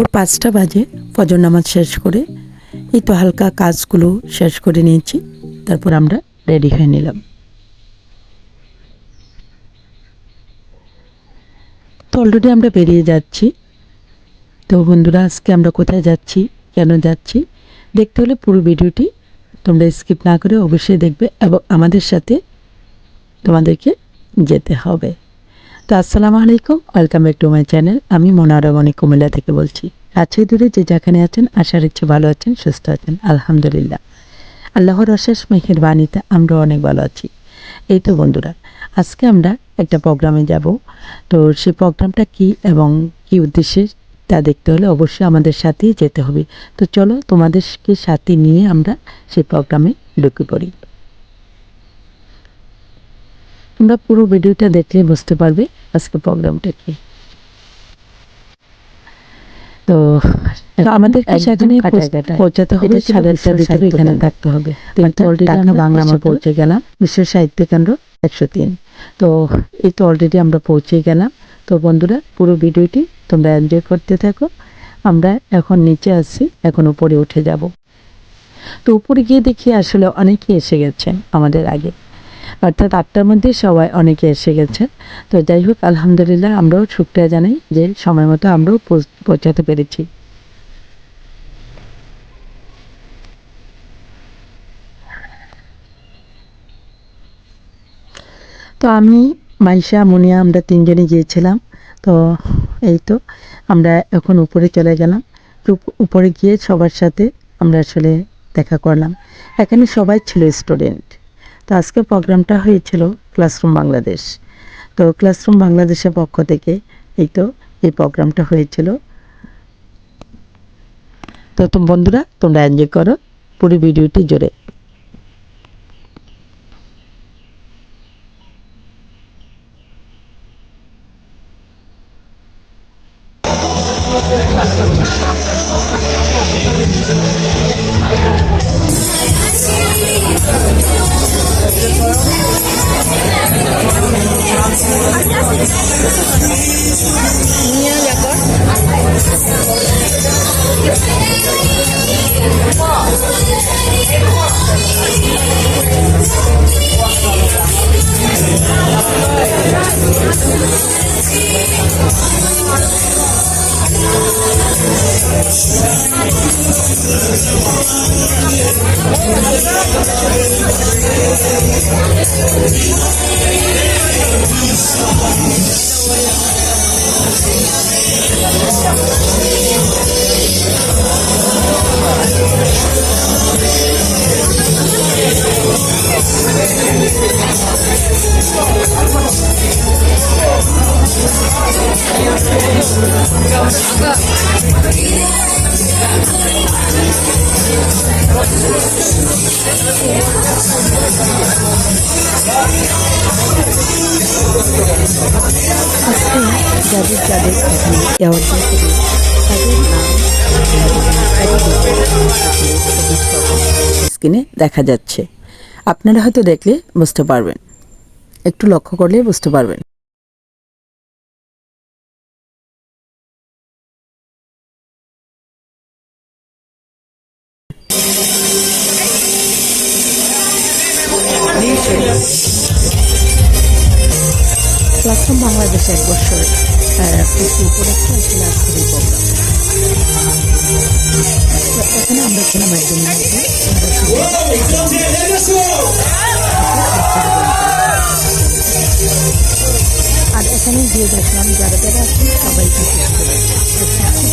ভোর পাঁচটা বাজে, ফজর নামাজ শেষ করে, এই তো হালকা কাজগুলো শেষ করে নিয়েছি, তারপর আমরা রেডি হয়ে নিলাম। তো অলরেডি আমরা বেরিয়ে যাচ্ছি। তো বন্ধুরা, আজকে আমরা কোথায় যাচ্ছি, কেন যাচ্ছি, দেখতে হলে পুরো ভিডিওটি তোমরা স্কিপ না করে অবশ্যই দেখবে এবং আমাদের সাথে তোমাদেরকে যেতে হবে। তো আসসালামু আলাইকুম welcome back to my channel আমি মনোরমণি কুমিল্লা থেকে বলছি। কাছে দূরে যে যেখানে আছেন আশার ইচ্ছে ভালো আছেন, সুস্থ আছেন, আলহামদুলিল্লাহ। আল্লাহর অশেষ মেহের বাণীতে আমরা অনেক ভালো আছি। এই তো বন্ধুরা, আজকে আমরা একটা প্রোগ্রামে যাব। তো সেই প্রোগ্রামটা কি এবং কি উদ্দেশ্যে তা দেখতে হলে অবশ্যই আমাদের সাথেই যেতে হবে। তো চলো তোমাদেরকে সাথে নিয়ে আমরা সেই প্রোগ্রামে ঢুকে পড়ি। তোমরা পুরো ভিডিওটা দেখলে বুঝতে পারবে আজকে প্রোগ্রামটা কি। তো আমাদের সেখানে পৌঁছাতে হবে সাড়ে ভিতরে এখানে থাকতে হবে। তো অলরেডি আমরা বাংলা আমরা পৌঁছে গেলাম। বিশ্ব সাহিত্য কেন্দ্র একশো তিন। তো এই তো অলরেডি আমরা পৌঁছে গেলাম। তো বন্ধুরা পুরো ভিডিওটি তোমরা এনজয় করতে থাকো। আমরা এখন নিচে আসছি এখন উপরে উঠে যাব। তো উপরে গিয়ে দেখি আসলে অনেকেই এসে গেছেন আমাদের আগে। অর্থাৎ আটটার মধ্যে সবাই অনেকে এসে গেছে তো যাই হোক, আলহামদুলিল্লাহ আমরাও শুক্রিয়া জানাই যে সময় মতো আমরাও পৌঁছাতে পেরেছি। তো আমি, মাইশা, মুনিয়া, আমরা তিনজনে গিয়েছিলাম। তো এই তো, আমরা এখন উপরে চলে গেলাম। উপরে গিয়ে সবার সাথে আমরা আসলে দেখা করলাম। এখানে সবাই ছিল স্টুডেন্ট। তো আজকে প্রোগ্রামটা হয়েছিল ক্লাসরুম বাংলাদেশ। তো ক্লাসরুম বাংলাদেশের পক্ষ থেকে এই তো এই প্রোগ্রামটা হয়েছিল। তো তোম বন্ধুরা, তোমরা এনজয় করো। পুরো ভিডিওটি জুড়ে। স্ক্রিনে দেখা যাচ্ছে। আপনারা হয়তো দেখলে বুঝতে পারবেন। একটু লক্ষ্য করলে বুঝতে পারবেন। বাংলাদেশে এক বছর। কৃষি উপলক্ষে আসলে আজকের এই প্রোগ্রাম এখানে আমরা ছিলাম একজন আর এখানে গিয়ে দেখলাম যারা যারা আছেন সবাই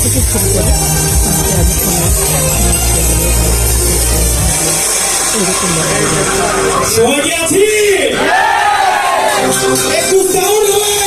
থেকে শুরু করে এরকম আছি একটু সাউন্ড হয়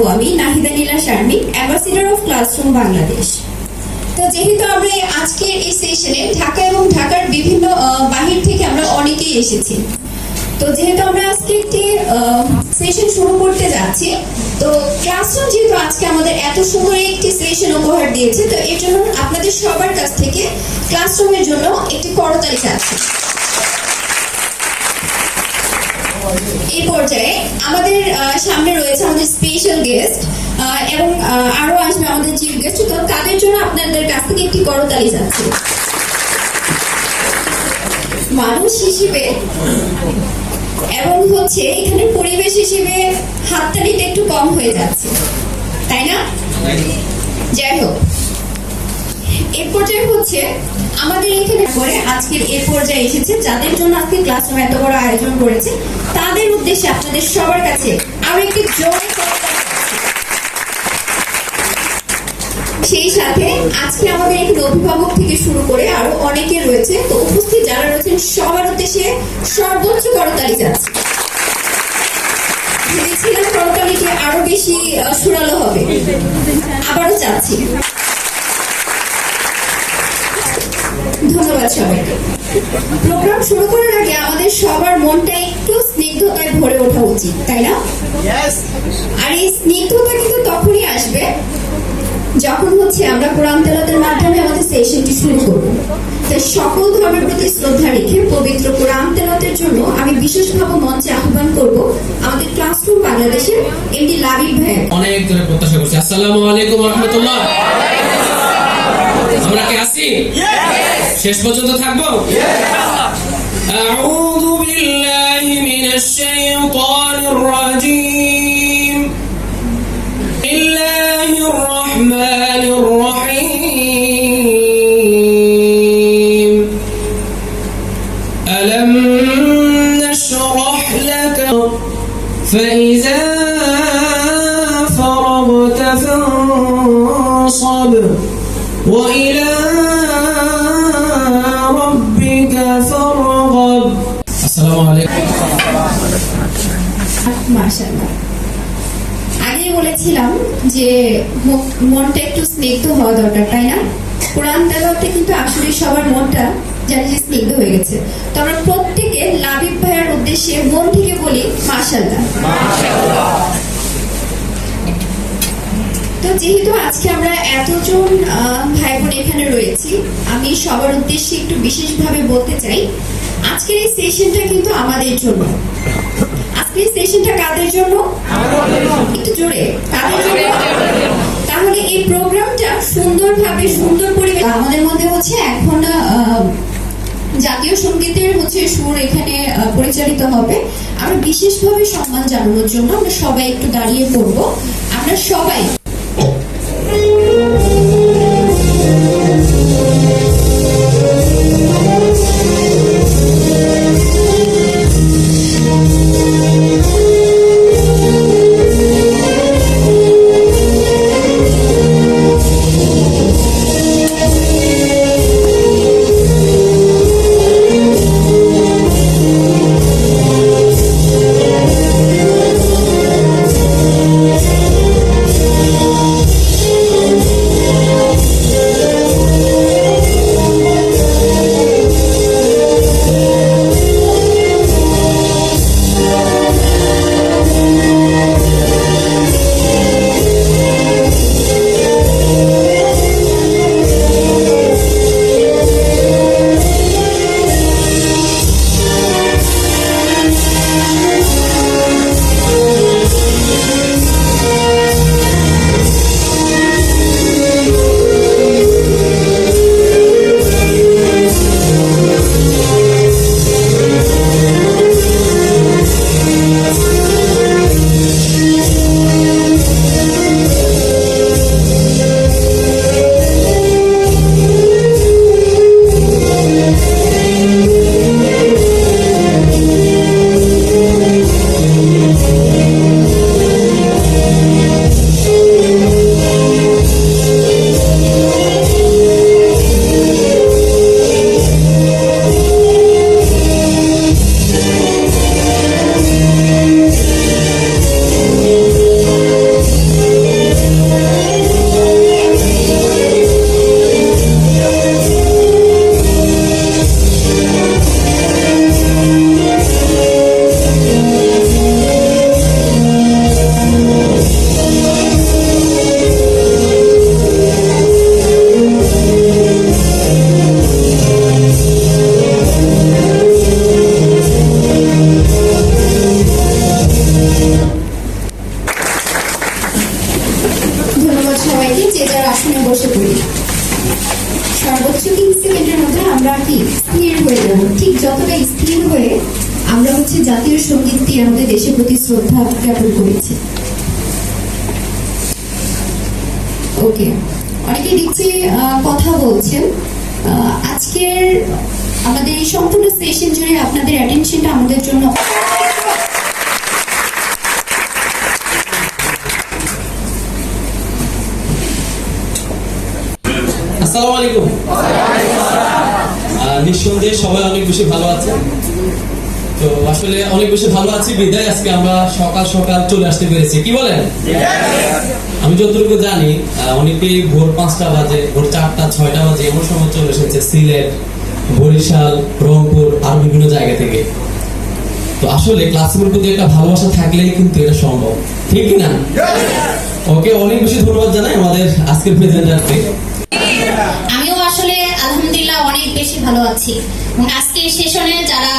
থাকব আমি, Nahida Nila Sharmik ambassador of classroom Bangladesh তো যেহেতু আমরা আজকের এই সেশনে ঢাকা এবং ঢাকার বিভিন্ন বাহির থেকে আমরা অনেকেই এসেছি। তো যেহেতু আমরা আজকে একটি সেশন শুরু করতে যাচ্ছি, তো ক্লাসরুম যেহেতু আজকে আমাদের এত সুন্দর একটি সেশন উপহার দিয়েছে, তো এর জন্য আপনাদের সবার কাছ থেকে ক্লাসরুমের জন্য একটি করতালি চাচ্ছি। এই পর্যায়ে আমাদের সামনে রয়েছে আমাদের স্পেশাল গেস্ট এবং আরও আসবে আমাদের চিফ গেস্ট তো তাদের জন্য আপনাদের কাছ থেকে একটি করতালি যাচ্ছে। মানুষ হিসেবে এবং হচ্ছে এখানে পরিবেশ হিসেবে হাততালিটা একটু কম হয়ে যাচ্ছে। তাই না? যাই হোক। এর পর্যায়ে হচ্ছে আমাদের এখানে পরে আজকের এ পর্যায়ে এসেছে, যাদের জন্য আজকে ক্লাসরুম এত বড় আয়োজন করেছে, তাদের উদ্দেশ্যে আপনাদের সবার কাছে আরও একটি জোরে সেই সাথে আজকে আমাদের এখানে অভিভাবক থেকে শুরু করে আরও অনেকে রয়েছে, তো উপস্থিত যারা রয়েছেন, সবার উদ্দেশ্যে সর্বোচ্চ করতালি যাচ্ছে। ভেবেছিলাম করতালিটি আরও বেশি সুরালো হবে। আবারও চাচ্ছি ধন্যবাদ সবাইকে। প্রোগ্রাম শুরু করার আগে আমাদের সবার মনটা একটু স্নিগ্ধতায় ভরে ওঠা উচিত তাই না? আর এই স্নিগ্ধতা কিন্তু তখনই আসবে যখন হচ্ছে আমরা কোরআন তেলাতের মাধ্যমে আমাদের সেশনটি শুরু করব। তাই সকল ধর্মের প্রতি শ্রদ্ধা রেখে পবিত্র কোরআন তেলাতের জন্য আমি বিশেষভাবে মঞ্চে আহ্বান করব আমাদের ক্লাসরুম বাংলাদেশের এমডি লাবিব ভাইয়ের অনেক ধরে প্রত্যাশা করছি। আসসালামু আলাইকুম রহমতুল্লাহ। আমরা কি আছি? শেষ পর্যন্ত থাকবো أعوذ بالله من الشيطان الرجيم بسم الله الرحمن الرحيم ألم نشرح لك فإذا فرغت فانصب وإلى মাশাআল্লাহ আগে বলেছিলাম যে মনটা একটু স্নিগ্ধ হওয়া দরকার, তাই না? কোরআন তেলাওয়াতে কিন্তু আসলে সবার মনটা জানি যে স্নিগ্ধ হয়ে গেছে। তো আমরা প্রত্যেকে লাবিব ভাইয়ের উদ্দেশ্যে মন থেকে বলি মাশাআল্লাহ। তো যেহেতু আজকে আমরা এতজন ভাই বোন এখানে রয়েছি, আমি সবার উদ্দেশ্যে একটু বিশেষভাবে বলতে চাই, আজকের এই সেশনটা কিন্তু আমাদের জন্য। আজকের সেশনটা কাদের জন্য? একটু জোরে। কাদের জন্য? তাহলে এই প্রোগ্রামটা সুন্দরভাবে সুন্দর পরিবেশ আমাদের মধ্যে হচ্ছে এখন জাতীয় সঙ্গীতের হচ্ছে সুর এখানে পরিচালিত হবে। আমরা বিশেষভাবে সম্মান জানানোর জন্য আমরা সবাই একটু দাঁড়িয়ে পড়ব। আমরা সবাই কথা বলছেন। আজকের আমাদের এই সম্পূর্ণ সেশন জুড়ে আপনাদের অ্যাটেনশনটা আমাদের জন্য নিঃসন্দেহে সবাই অনেক বেশি ভালো আছে তো আসলে অনেক বেশি ভালো আছি। বিদায় আজকে আমরা সকাল সকাল চলে আসতে পেরেছি। কি বলেন? আমি যতটুকু জানি অনেকেই ভোর পাঁচটা বাজে ভোর চারটা ছয়টা বাজে এমন সময় চলে এসেছে সিলেট বরিশাল রংপুর আর বিভিন্ন জায়গা থেকে। তো আসলে ক্লাসরুমের প্রতি একটা ভালোবাসা থাকলেই কিন্তু এটা সম্ভব। ঠিক কি না? ওকে অনেক বেশি ধন্যবাদ জানাই আমাদের আজকের প্রেজেন্টারকে আলহামদুলিল্লাহ অনেক বেশি ভালো আছি। আজকে সেশনে যারা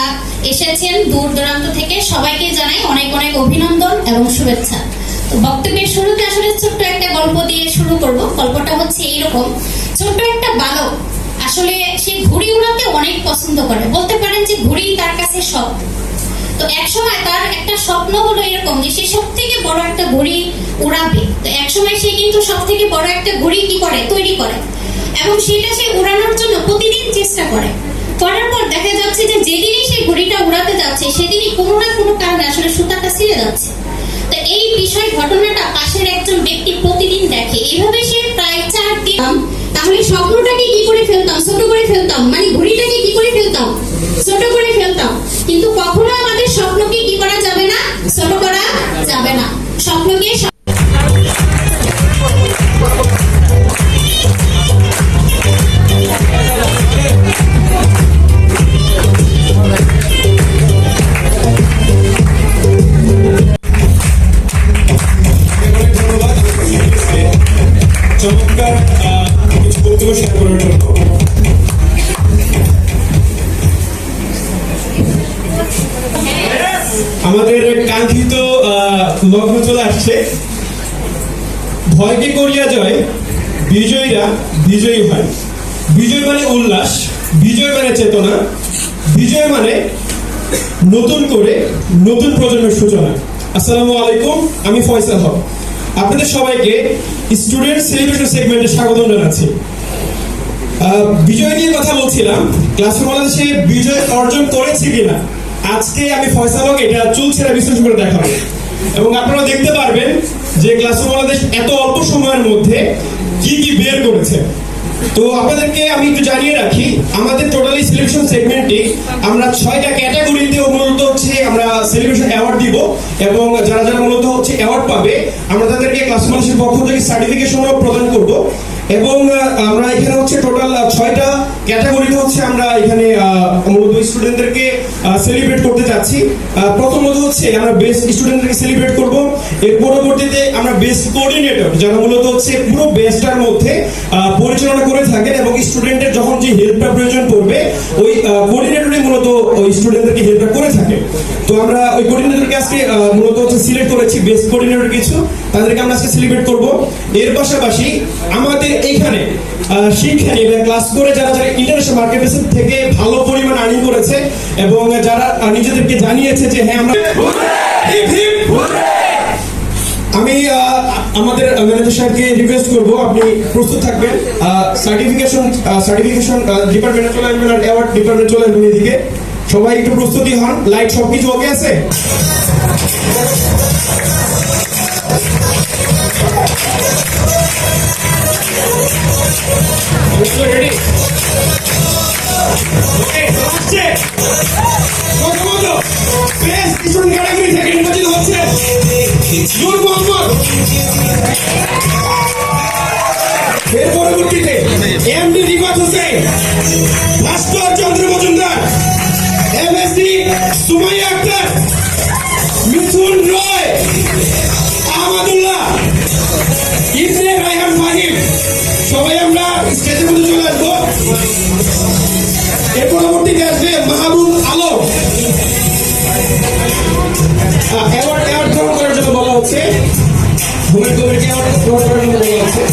এসেছেন দূর দূরান্ত থেকে, সবাইকে জানাই অনেক অনেক অভিনন্দন এবং শুভেচ্ছা। তো বক্তব্যের শুরুতে আসলে ছোট্ট একটা গল্প দিয়ে শুরু করব। গল্পটা হচ্ছে এইরকম, ছোট্ট একটা বালক আসলে সে ঘুড়ি উড়াতে অনেক পছন্দ করে। বলতে পারেন যে ঘুড়ি তার কাছে সব তো এক সময় তার একটা স্বপ্ন হলো এরকম যে সে সব থেকে বড় একটা ঘুড়ি উড়াবে। তো এক সময় সে কিন্তু সব থেকে বড় একটা ঘুড়ি কি করে? তৈরি করে। এবং সেটা সে উড়ানোর জন্য প্রতিদিন চেষ্টা করে। করার পর দেখা যাচ্ছে যে যেদিনই সে ঘড়িটা উড়াতে যাচ্ছে, সেদিনই কোনো না কোনো কারণে আসলে সুতাটা ছিঁড়ে যাচ্ছে। তো এই বিষয় ঘটনাটা পাশের একজন ব্যক্তি প্রতিদিন দেখে। এভাবে সে প্রায় চার দিন, তাহলে স্বপ্নটাকে ভয়কে করিয়া জয়, বিজয়ীরা বিজয়ী হয়। বিজয় মানে উল্লাস, বিজয় মানে চেতনা, বিজয় মানে নতুন করে নতুন প্রজন্মের সূচনা। আসসালামু আলাইকুম, আমি ফয়সাল হক। আপনাদের সবাইকে স্টুডেন্ট সেলিব্রেশন সেগমেন্টে স্বাগত জানাচ্ছি। বিজয় নিয়ে কথা বলছিলাম ক্লাসে বাংলাদেশে বিজয় অর্জন করেছে কিনা? আজকে আমি ফয়সাল হক, এটা চুল ছেড়ে বিশ্লেষণ করে দেখাবো। এবং আপনারা দেখতে পারবেন যে ক্লাসে বাংলাদেশ এত অল্প সময়ের মধ্যে কি কি বের করেছে? তো আপনাদেরকে আমি একটু জানিয়ে রাখি, আমাদের টোটালি সিলেকশন সেগমেন্টে আমরা ছয়টা ক্যাটাগরিতে মূলত হচ্ছে আমরা সেলিব্রেশন অ্যাওয়ার্ড দিব এবং যারা যারা মূলত হচ্ছে অ্যাওয়ার্ড পাবে, আমরা তাদেরকে ক্লাস মানুষের পক্ষ থেকে সার্টিফিকেশনও প্রদান করব। এবং আমরা এখানে হচ্ছে টোটাল ছয়টা ক্যাটাগরিতে হচ্ছে আমরা এখানে মূলত স্টুডেন্টদেরকে সেলিব্রেট করতে আহ, প্রথমত হচ্ছে আমরা বেস্ট স্টুডেন্টদেরকে সেলিব্রেট করব। এর পরবর্তীতে আমরা বেস্ট কোঅর্ডিনেটর যারা মূলত হচ্ছে পুরো বেস্টটার মধ্যে পরিচালনা করে থাকেন এবং স্টুডেন্টের যখন যে হেল্পটা প্রয়োজন পড়বে ওই কোঅর্ডিনেটরই মূলত ওই স্টুডেন্টদেরকে হেল্পটা করে থাকে। তো আমরা ওই কোঅর্ডিনেটরকে আজকে মূলত হচ্ছে সিলেক্ট করেছি বেস্ট কোঅর্ডিনেটর কিছু। তাদেরকে আমরা আজকে সেলিব্রেট করব। এর পাশাপাশি আমাদের এইখানে শিক্ষা নিয়ে ক্লাস করে যারা যারা ইন্টারন্যাশনাল মার্কেট থেকে ভালো পরিমাণ আর্নিং করেছে এবং যারা নিজেদেরকে জানিয়েছে যে হ্যাঁ আমরা আমি আমাদের ম্যানেজার সাহেবকে রিকোয়েস্ট করব, আপনি প্রস্তুত থাকবেন। সার্টিফিকেশন সার্টিফিকেশন ডিপার্টমেন্টে চলে আসবেন আর অ্যাওয়ার্ড ডিপার্টমেন্টে চলে আসবেন এদিকে। সবাই একটু প্রস্তুতি হন। লাইট সবকিছু ওকে আছে? রেডি হচ্ছে। প্রথমত বেস্ট স্টুডেন্ট ক্যাটাগরি থেকে নির্বাচিত হচ্ছে নূর মোহাম্মদ এর পরবর্তীতে এমডি রিফাত হোসেন ভাস্কর চন্দ্র মজুমদার এমএসডি সুমাইয়া আক্তার এর পরবর্তীতে আসবে মাহবুব আলম। অ্যাওয়ার্ড অ্যাওয়ার্ড গ্রহণ করার জন্য বলা হচ্ছে। ভূমি কমিটি অ্যাওয়ার্ড গ্রহণ বলা হচ্ছে।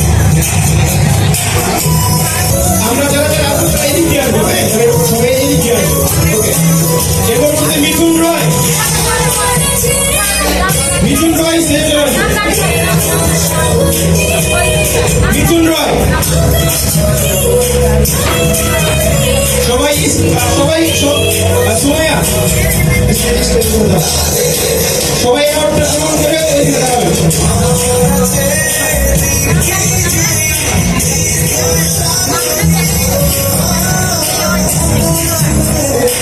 সবাই সোমায়া সবাই অ্যাওয়ার্ডটা গ্রহণ করে ওইদিকে দাঁড়াবেন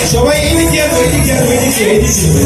সবাই এদিকে এদিকে এদিকে আসবে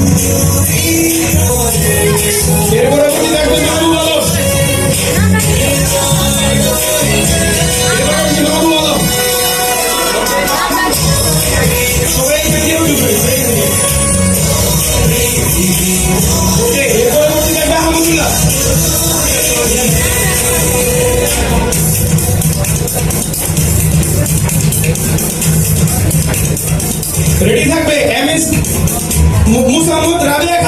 Musa Mutra Dia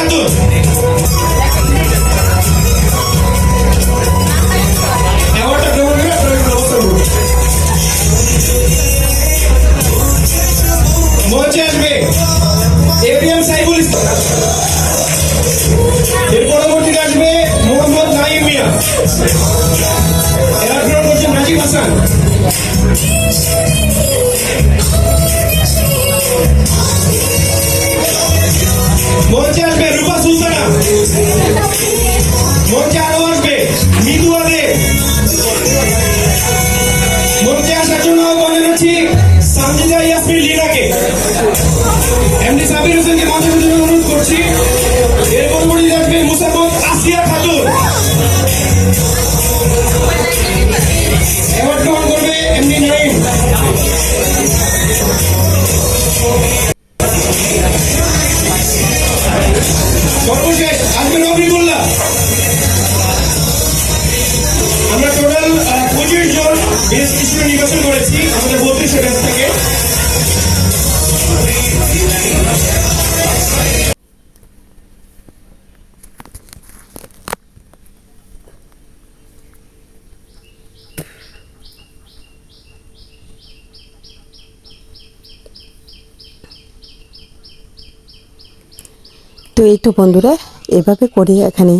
মঞ্চে আরও আসবে। মৃদুয়া দে মঞ্চে আসার জন্য আহ্বান জানাচ্ছি সামজিদা ইয়াসমিন লিনাকে এমডি সাবির হোসেনকে মঞ্চে জন্য অনুরোধ করছি। এর পরবর্তীতে আসবে মুসাফর আসিয়া খাতুন। তো এই তো বন্ধুরা, এভাবে করে এখানে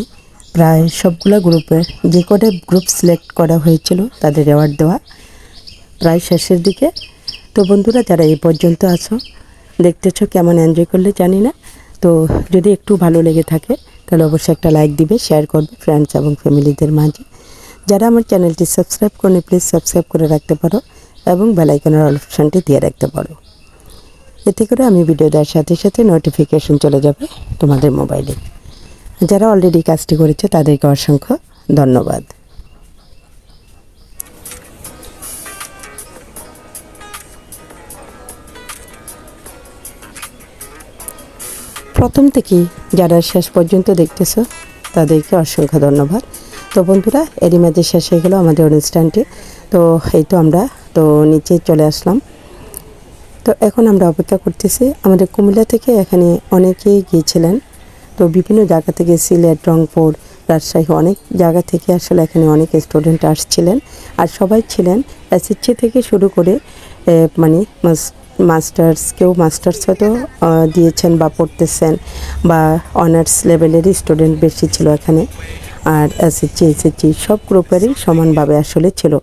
প্রায় সবগুলো গ্রুপের যে কটা গ্রুপ সিলেক্ট করা হয়েছিল তাদের অ্যাওয়ার্ড দেওয়া প্রায় শেষের দিকে। তো বন্ধুরা, যারা এই পর্যন্ত আছো, দেখতেছো কেমন এনজয় করলে জানি না। তো যদি একটু ভালো লেগে থাকে, তাহলে অবশ্যই একটা লাইক দিবে শেয়ার করবে ফ্রেন্ডস এবং ফ্যামিলিদের মাঝে। যারা আমার চ্যানেলটি সাবস্ক্রাইব করেনি প্লিজ সাবস্ক্রাইব করে রাখতে পারো এবং বেলাইকনের অপশানটি দিয়ে রাখতে পারো। এতে করে আমি ভিডিও দেওয়ার সাথে সাথে নোটিফিকেশন চলে যাবে তোমাদের মোবাইলে যারা অলরেডি কাজটি করেছে, তাদেরকে অসংখ্য ধন্যবাদ। প্রথম থেকেই যারা শেষ পর্যন্ত দেখতেছো, তাদেরকে অসংখ্য ধন্যবাদ। তো বন্ধুরা, এরই মাঝে শেষ হয়ে গেল আমাদের অনুষ্ঠানটি। তো এই তো আমরা, তো নিচে চলে আসলাম। তো এখন আমরা অপেক্ষা করতেছি। আমাদের কুমিল্লা থেকে এখানে অনেকেই গিয়েছিলেন। তো বিভিন্ন জায়গা থেকে সিলেট, রংপুর, রাজশাহী অনেক জায়গা থেকে আসলে এখানে অনেক স্টুডেন্ট আসছিলেন। আর সবাই ছিলেন এসএসসি থেকে শুরু করে মানে মাস্টার্স কেউ মাস্টার্স হয়তো দিয়েছেন বা পড়তেছেন বা অনার্স লেভেলেরই স্টুডেন্ট বেশি ছিল এখানে। আর এসএসসি এসএসসি সব গ্রুপেরই সমানভাবে আসলে ছিল।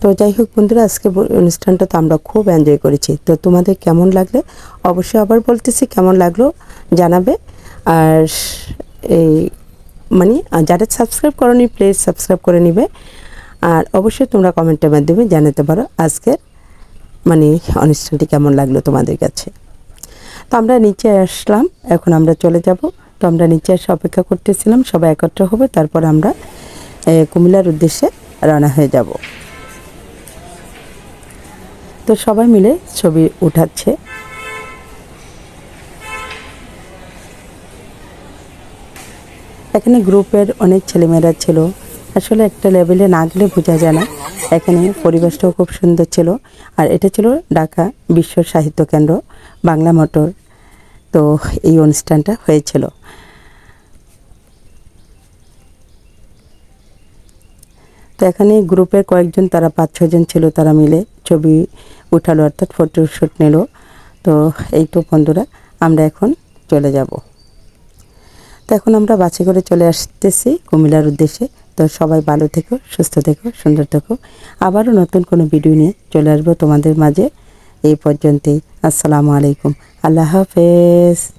তো যাই হোক বন্ধুরা আজকে অনুষ্ঠানটা তো আমরা খুব এনজয় করেছি। তো তোমাদের কেমন লাগলে? অবশ্যই আবার বলতেছি কেমন লাগল, জানাবে। আর এই মানে যারা সাবস্ক্রাইব করনি প্লিজ সাবস্ক্রাইব করে নিবে। আর অবশ্যই তোমরা কমেন্টের মাধ্যমে জানাতে পারো আজকের মানে অনুষ্ঠানটি কেমন লাগল তোমাদের কাছে। তো আমরা নিচে আসলাম, এখন আমরা চলে যাব। তো আমরা নিচে এসে অপেক্ষা করতেছিলাম, সবাই একত্র হবে, তারপর আমরা কুমিল্লার উদ্দেশ্যে রওনা হয়ে যাব। তো সবাই মিলে ছবি উঠাচ্ছে। এখানে গ্রুপের অনেক ছেলেমেয়েরা ছিল। আসলে একটা লেভেলে না গেলে বোঝা যায় না। এখানে পরিবেশটাও খুব সুন্দর ছিল। আর এটা ছিল ঢাকা বিশ্ব সাহিত্য কেন্দ্র, বাংলা মোটর। তো এই অনুষ্ঠানটা হয়েছিল। তো এখানে গ্রুপের কয়েকজন, তারা পাঁচ ছজন ছিল, তারা মিলে ছবি উঠালো অর্থাৎ ফটোশ্যুট নিল। তো এই তো বন্ধুরা, আমরা এখন চলে যাব। তো এখন আমরা বাসে করে চলে আসতেছি কুমিল্লার উদ্দেশ্যে। তো সবাই ভালো থেকো, সুস্থ থেকো, সুন্দর থেকো। আবারও নতুন কোনো ভিডিও নিয়ে চলে আসব তোমাদের মাঝে। এই পর্যন্তই। আসসালামু আলাইকুম। আল্লাহ হাফেজ।